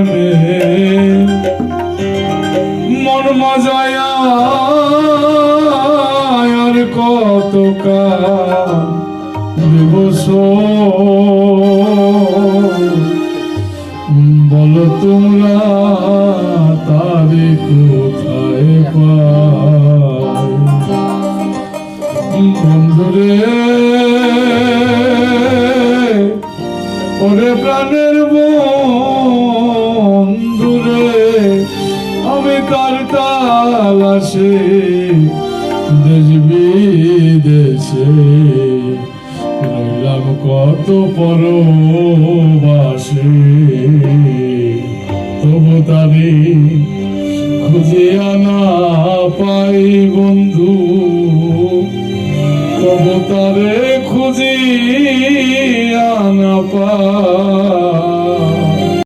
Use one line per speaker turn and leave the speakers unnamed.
প্রেমে। মন মজায়া আর কত দিবস বলো তোমরা তারে কোথায় বন্ধুরে ওরে প্রাণের বন্ধুরে কবে করতাল আসে? দেশ বিদেশে। রইলাম কত পরবাসে। তবু তারে খুঁজে না পাই বন্ধু। তবু তারে খুঁজে আনা পাই